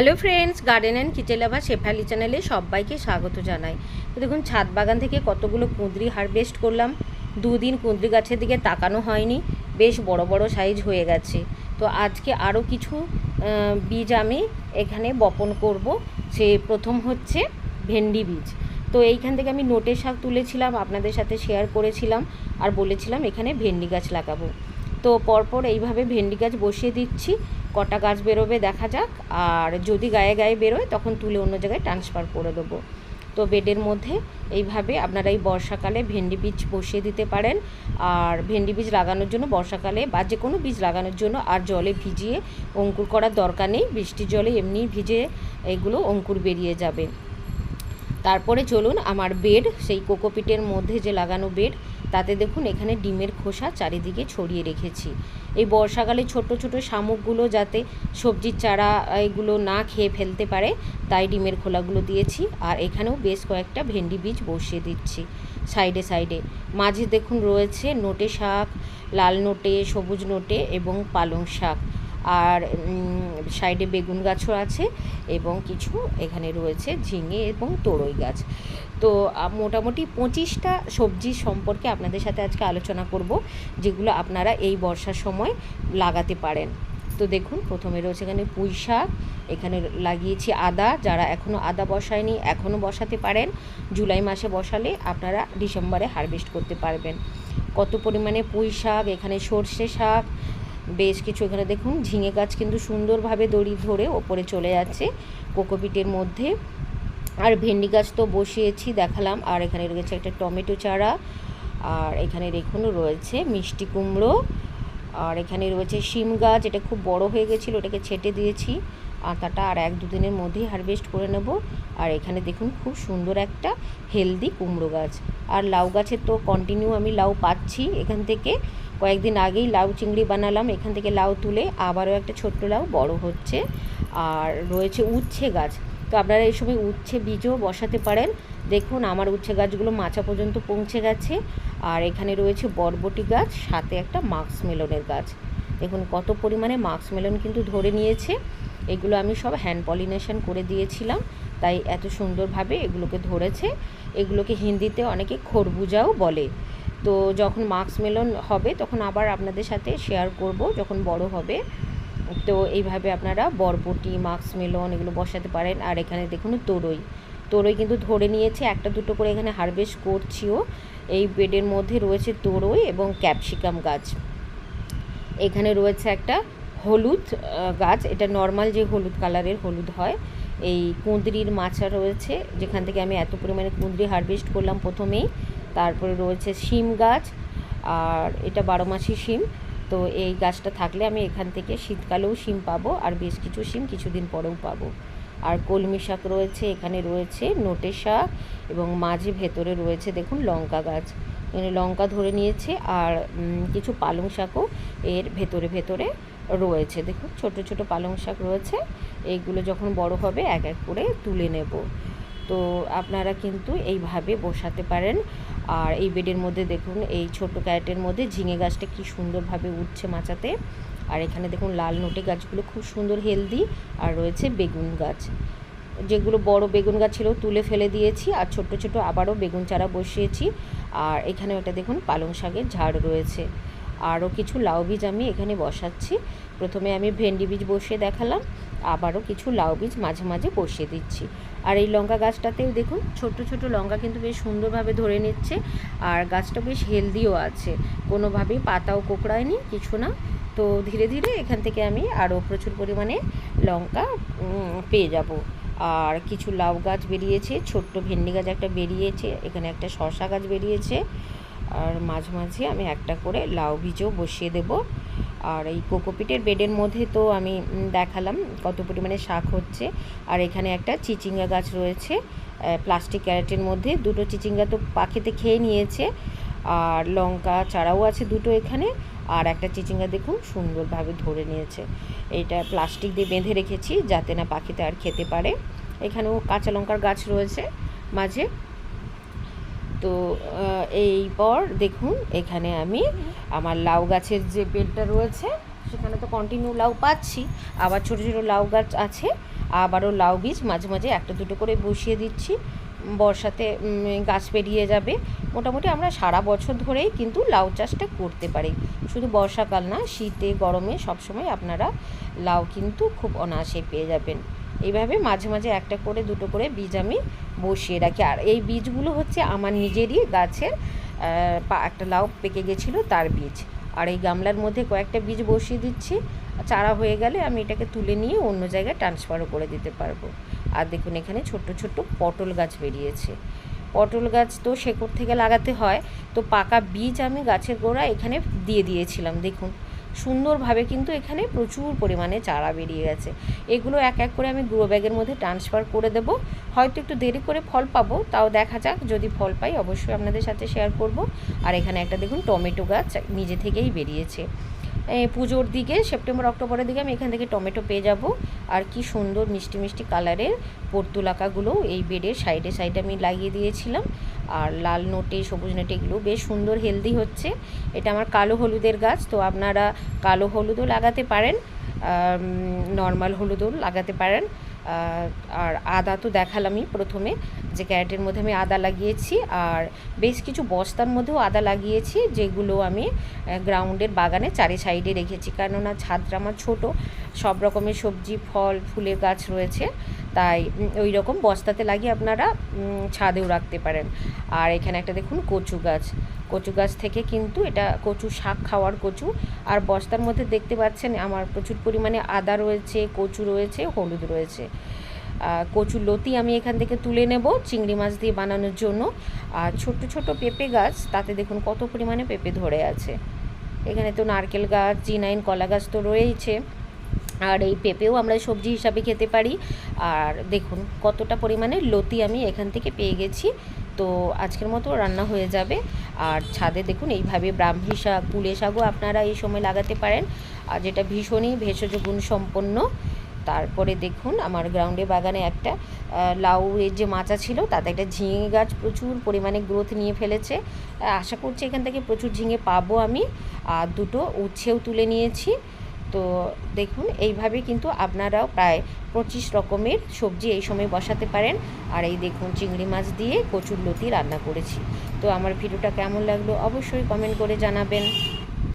Hello friends, garden and kitchen lover Shefali চ্যানেলে সবাইকে স্বাগত জানাই। দেখুন, ছাদ বাগান থেকে কতগুলো কুঁদরি হারভেস্ট করলাম। দুদিন কুঁদরি গাছের দিকে তাকানো হয়নি, বেশ বড় বড় সাইজ হয়ে গেছে। তো আজকে আরও কিছু বীজ আমি এখানে বপন করব। সে প্রথম হচ্ছে ভেন্ডি বীজ। তো এইখান থেকে আমি নোটের শাক তুলেছিলাম, আপনাদের সাথে শেয়ার করেছিলাম আর বলেছিলাম এখানে ভেন্ডি গাছ লাগাবো। তো পরপর এইভাবে ভেন্ডি গাছ বসিয়ে দিচ্ছি। কটা গাছ বেরোবে দেখা যাক। আর যদি গায়ে গায়ে বেরোয়, তখন তুলে অন্য জায়গায় ট্রান্সফার করে দেবো। তো বেডের মধ্যে এইভাবে আপনারা এই বর্ষাকালে ভেন্ডি বীজ বসিয়ে দিতে পারেন। আর ভেন্ডি বীজ লাগানোর জন্য বর্ষাকালে বা যে কোনো বীজ লাগানোর জন্য আর জলে ভিজিয়ে অঙ্কুর করার দরকার নেই। বৃষ্টির জলে এমনি ভিজে এগুলো অঙ্কুর বেরিয়ে যাবে। তারপরে চলুন, আমার বেড, সেই কোকোপিটের মধ্যে যে লাগানো বেড তাতে দেখুন এখানে ডিমের খোসা চারিদিকে ছড়িয়ে রেখেছি। এই বর্ষাকালে ছোট ছোট শামুকগুলো যাতে সবজির চারা এগুলো না খেয়ে ফেলতে পারে, তাই ডিমের খোলাগুলো দিয়েছি। আর এখানেও বেশ কয়েকটা ভেন্ডি বীজ বসিয়ে দিচ্ছি সাইডে সাইডে। মাঝে দেখুন রয়েছে নোটে শাক, লাল নোটে, সবুজ নোটে এবং পালং শাক। আর সাইডে বেগুন গাছও আছে এবং কিছু এখানে রয়েছে ঝিঙে এবং তোরই গাছ। তো মোটামুটি পঁচিশটা সবজি সম্পর্কে আপনাদের সাথে আজকে আলোচনা করব, যেগুলো আপনারা এই বর্ষার সময় লাগাতে পারেন। তো দেখুন, প্রথমে রয়েছে এখানে পুঁই শাক, এখানে লাগিয়েছি আদা, যারা এখনও আদা বসায়নি এখনও বসাতে পারেন। জুলাই মাসে বসালে আপনারা ডিসেম্বরে হারভেস্ট করতে পারবেন। কত পরিমাণে পুঁই শাক, এখানে সর্ষে শাক বেশ কিছু এখানে দেখুন, ঝিঙে গাছ কিন্তু সুন্দরভাবে দড়ি ধরে ওপরে চলে যাচ্ছে কোকোপিটের মধ্যে। আর ভেন্ডি গাছ তো বসিয়েছি, দেখালাম। আর এখানে রয়েছে একটা টমেটো চারা, আর এখানে দেখুন রয়েছে মিষ্টি কুমড়ো, আর এখানে রয়েছে শিম গাছ, এটা খুব বড় হয়ে গেছিল, ওটাকে ছেটে দিয়েছি। আতাটা আর এক দুদিনের মধ্যেই হারভেস্ট করে নেব। আর এখানে দেখুন খুব সুন্দর একটা হেলদি কুমড়ো গাছ। আর লাউ গাছের তো কন্টিনিউ আমি লাউ পাচ্ছি এখান থেকে। কয়েকদিন আগেই লাউ চিংড়ি বানালাম, এখান থেকে লাউ তুলে আবারও একটা ছোট্ট লাউ, বড় হচ্ছে। আর রয়েছে উচ্ছে গাছ। তো আপনারা এই সময় উচ্ছে বীজও বসাতে পারেন। দেখুন, আমার উচ্ছে গাছগুলো মাচা পর্যন্ত পৌঁছে গেছে। আর এখানে রয়েছে বরবটি গাছ, সাথে একটা মাক্স মেলনের গাছ। দেখুন, কত পরিমাণে মাক্স মেলন কিন্তু ধরে নিয়েছে। এগুলো আমি সব হ্যান্ড পলিনেশন করে দিয়েছিলাম, তাই এত সুন্দরভাবে এগুলোকে ধরেছে। এগুলোকে হিন্দিতে অনেকে খরবুজাও বলে। তো যখন মাক্স মেলন হবে, তখন আবার আপনাদের সাথে শেয়ার করব যখন বড় হবে। তো এইভাবে আপনারা বরবটি মাক্স মেলন এগুলো বসাতে পারেন। আর এখানে দেখুন তরই। তরই কিন্তু ধরে নিয়েছে, একটা দুটো করে এখানে হারভেস্ট করছিও। এই বেডের মধ্যে রয়েছে তরই এবং ক্যাপসিকাম গাছ। এখানে রয়েছে একটা হলুদ গাছ। এটা নর্মাল যে হলুদ কালারের হলুদ হয়। এই কুঁদরির মাচা রয়েছে, যেখান থেকে আমি এত পরিমাণে কুঁদরি হারভেস্ট করলাম প্রথমেই। তারপরে রয়েছে শিম গাছ, আর এটা বারো মাসি শিম। তো এই গাছটা থাকলে আমি এখান থেকে শীতকালেও শিম পাবো, আর বেশ কিছু শিম কিছুদিন পরেও পাবো। আর কলমি শাক রয়েছে, এখানে রয়েছে নোটে শাক এবং মাঝে ভেতরে রয়েছে দেখুন লঙ্কা গাছ। এখানে লঙ্কা ধরে নিয়েছে, আর কিছু পালং শাকও এর ভেতরে ভেতরে রয়েছে। দেখুন ছোট ছোট পালং শাক রয়েছে, এইগুলো যখন বড় হবে এক এক করে তুলে নেব। তো আপনারা কিন্তু এইভাবে বসাতে পারেন। আর এই বেডের মধ্যে দেখুন, এই ছোট ক্যারেটের মধ্যে ঝিঙে গাছটা কি সুন্দরভাবে উঠছে মাচাতে। আর এখানে দেখুন, লাল নোটে গাছগুলো খুব সুন্দর হেলদি। আর রয়েছে বেগুন গাছ। যেগুলো বড় বেগুন গাছ ছিল, তুলে ফেলে দিয়েছি। আর ছোট ছোট আবারও বেগুন চারা বসিয়েছি। আর এখানে ওটা দেখুন, পালং শাকের ঝাড় রয়েছে। আরও কিছু লাউ বীজ আমি এখানে বসাচ্ছি। প্রথমে আমি ভেন্ডি বীজ বসিয়ে দেখালাম, আবারও কিছু লাউ বীজ মাঝে মাঝে বসিয়ে দিচ্ছি। আর এই লঙ্কা গাছটাতেও দেখুন ছোট ছোট লঙ্কা কিন্তু বেশ সুন্দরভাবে ধরে নিচ্ছে, আর গাছটা বেশ হেলদিও আছে। কোনোভাবেই পাতাও কোকড়ায়নি, কিছু না। তো ধীরে ধীরে এখান থেকে আমি আরও প্রচুর পরিমাণে লঙ্কা পেয়ে যাব। আর কিছু লাউ গাছ বেরিয়েছে, ছোট্ট ভেন্ডি গাছ একটা বেরিয়েছে, এখানে একটা শশা গাছ বেরিয়েছে। আর মাঝে মাঝে আমি একটা করে লাউ বীজও বসিয়ে দেব। আর এই কোকোপিটের বেডের মধ্যে তো আমি দেখালাম কত পরিমাণে শাক হচ্ছে। আর এখানে একটা চিচিঙ্গা গাছ রয়েছে প্লাস্টিক ক্যারেটের মধ্যে। দুটো চিচিঙ্গা তো পাখিতে খেয়ে নিয়েছে। আর লঙ্কা চারাও আছে দুটো এখানে। আর একটা চিচিঙ্গা দেখুন সুন্দরভাবে ধরে নিয়েছে। এটা প্লাস্টিক দিয়ে বেঁধে রেখেছি যাতে না পাখিতে আর খেতে পারে। এখানেও কাঁচা লঙ্কার গাছ রয়েছে মাঝে। তো এই পর দেখুন, এখানে আমি আমার লাউ গাছের যে বেডটা রয়েছে, সেখানে তো কন্টিনিউ লাউ পাচ্ছি। আবার ছোটো ছোটো লাউ গাছ আছে, আবারও লাউ বীজ মাঝে মাঝে একটা দুটো করে বসিয়ে দিচ্ছি। বর্ষাতে গাছ পেরিয়ে যাবে। মোটামুটি আমরা সারা বছর ধরেই কিন্তু লাউ চাষটা করতে পারি। শুধু বর্ষাকাল না, শীতে, গরমে সবসময় আপনারা লাউ কিন্তু খুব অনায়াসে পেয়ে যাবেন। এইভাবে মাঝে মাঝে একটা করে, দুটো করে বীজ আমি বসিয়ে রাখি। আর এই বীজগুলো হচ্ছে আমার নিজেরই গাছের একটা লাউ পেকে গেছিল তার বীজ। আর এই গামলার মধ্যে কয়েকটা বীজ বসিয়ে দিচ্ছি। চারা হয়ে গেলে আমি এটাকে তুলে নিয়ে অন্য জায়গায় ট্রান্সফারও করে দিতে পারব। আর দেখুন এখানে ছোট্ট ছোট্ট পটল গাছ বেরিয়েছে। পটল গাছ তো শেকড় থেকে লাগাতে হয়। তো পাকা বীজ আমি গাছের গোড়া এখানে দিয়ে দিয়েছিলাম। দেখুন সুন্দরভাবে কিন্তু এখানে প্রচুর পরিমাণে চারা বেরিয়ে গেছে। এগুলো এক এক করে আমি গ্রো ব্যাগের মধ্যে ট্রান্সফার করে দেব। হয়তো একটু দেরি করে ফল পাবো, তাও দেখা যাক, যদি ফল পাই অবশ্যই আপনাদের সাথে শেয়ার করব। আর এখানে একটা দেখুন টমেটো গাছ নিজে থেকেই বেরিয়েছে। পুজোর দিকে, সেপ্টেম্বর, অক্টোবরের দিকে আমি এখান থেকে টমেটো পেয়ে যাব। আর কি সুন্দর মিষ্টি মিষ্টি কালারের পর্তুলাকাগুলো এই বেডের সাইডে সাইডে আমি লাগিয়ে দিয়েছিলাম। আর লাল নোটে, সবুজ নোটে এগুলো বেশ সুন্দর হেলদি হচ্ছে। এটা আমার কালো হলুদের গাছ, তো আপনারা কালো হলুদও লাগাতে পারেন নর্মাল হলুদও লাগাতে পারেন। আর আদা তো দেখালামই প্রথমে, যে ক্যারেটের মধ্যে আমি আদা লাগিয়েছি, আর বেশ কিছু বস্তার মধ্যেও আদা লাগিয়েছি, যেগুলো আমি গ্রাউন্ডের বাগানে চারি সাইডে রেখেছি। কেননা ছাদটা আমার ছোট সব রকমের সবজি, ফল, ফুলের গাছ রয়েছে। তাই ওই রকম বস্তাতে লাগিয়ে আপনারা ছাদেও রাখতে পারেন। আর এখানে একটা দেখুন কচু গাছ। কচু গাছ থেকে কিন্তু এটা কচু শাক খাওয়ার কচু। আর বস্তার মধ্যে দেখতে পাচ্ছেন আমার প্রচুর পরিমাণে আদা রয়েছে, কচু রয়েছে, হলুদ রয়েছে। কচুর লতি আমি এখান থেকে তুলে নেব চিংড়ি মাছ দিয়ে বানানোর জন্য। আর ছোট্ট ছোট পেঁপে গাছ, তাতে দেখুন কত পরিমাণে পেঁপে ধরে আছে। এখানে তো নারকেল গাছ, জিনাইন, কলা গাছ তো রয়েইছে। আর এই পেঁপেও আমরা সবজি হিসাবে খেতে পারি। আর দেখুন, কতটা পরিমাণে লতি আমি এখান থেকে পেয়ে গেছি। তো আজকের মতো রান্না হয়ে যাবে। আর ছাদে দেখুন, এইভাবে ব্রাহ্মী শাক, পুলে শাকও আপনারা এই সময় লাগাতে পারেন। আর যেটা ভীষণই ভেষজ গুণ সম্পন্ন। তারপরে দেখুন, আমার গ্রাউন্ডে বাগানে একটা লাউয়ের যে মাচা ছিল, তাতে একটা ঝিঙে গাছ প্রচুর পরিমাণে গ্রোথ নিয়ে ফেলেছে। আশা করছি এখান থেকে প্রচুর ঝিঙে পাবো আমি। আর দুটো উচ্ছেও তুলে নিয়েছি। তো দেখুন এইভাবে কিন্তু আপনারাও প্রায় পঁচিশ রকমের সবজি এই সময় বসাতে পারেন। আর এই দেখুন, চিংড়ি মাছ দিয়ে কচুর লতি রান্না করেছি। তো আমার ভিডিওটা কেমন লাগল অবশ্যই কমেন্ট করে জানাবেন।